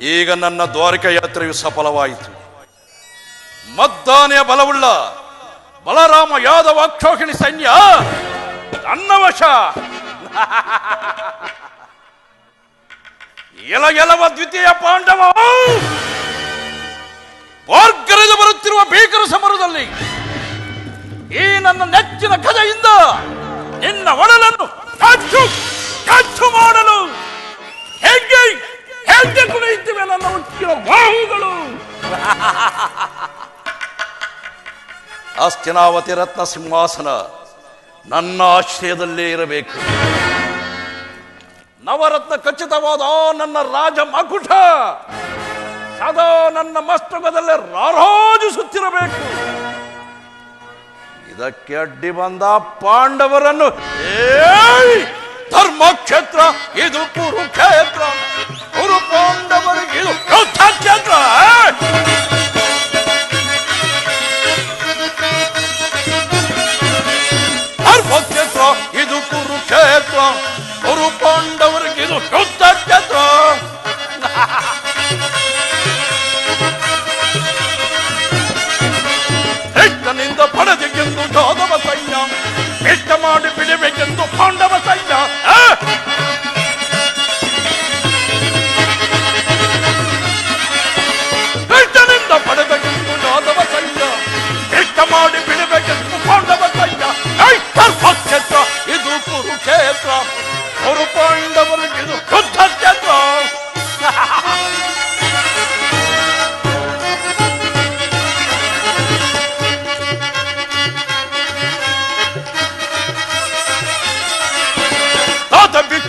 ಈಗ ನನ್ನ ದ್ವಾರಕ ಯಾತ್ರೆಯು ಸಫಲವಾಯಿತು. ಮದ್ದಾನೆಯ ಬಲವುಳ್ಳ ಬಲರಾಮ ಯಾದವ ಅಕ್ಷೋಹಿಣಿ ಸೈನ್ಯ, ನನ್ನ ವಶ. ಎಲ ಎಲವ ದ್ವಿತೀಯ ಪಾಂಡವ. ವಾರ್ಗರೆದು ಬರುತ್ತಿರುವ ಭೀಕರ ಸಮರದಲ್ಲಿ ಈ ನನ್ನ ನೆಚ್ಚಿನ ಕಥೆಯಿಂದ ನಿನ್ನ ಒಡಲನ್ನು ಮಾಡಲು. ಹೆಗ್ಗೆ ಕುಣಿಯುತ್ತಿವೆ ಬಾಹುಗಳು. ಅಸ್ತಿನಾವತಿ ರತ್ನ ಸಿಂಹಾಸನ ನನ್ನ ಆಶ್ರಯದಲ್ಲೇ ಇರಬೇಕು. ನವರತ್ನ ಖಚಿತವಾದ ನನ್ನ ರಾಜ ಮಕುಟ ಸದಾ ನನ್ನ ಮಸ್ತಕದಲ್ಲೇ ರಾರಾಜಿಸುತ್ತಿರಬೇಕು. ಇದಕ್ಕೆ ಅಡ್ಡಿ ಬಂದ ಪಾಂಡವರನ್ನು! ಧರ್ಮಕ್ಷೇತ್ರ, ಇದು Kurukshetra.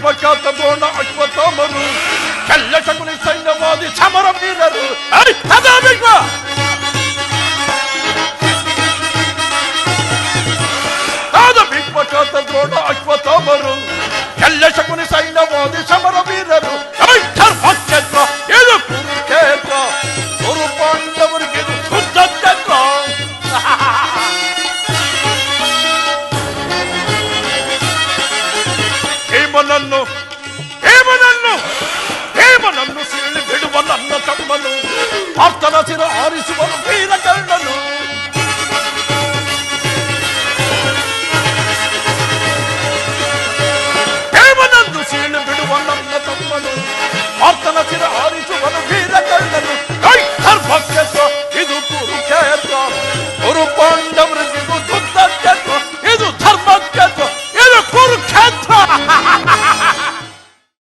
fakat doğruna akma tamarı. Kelle şakun isayne vadi çamara birer. Hey, hadi abikma! No.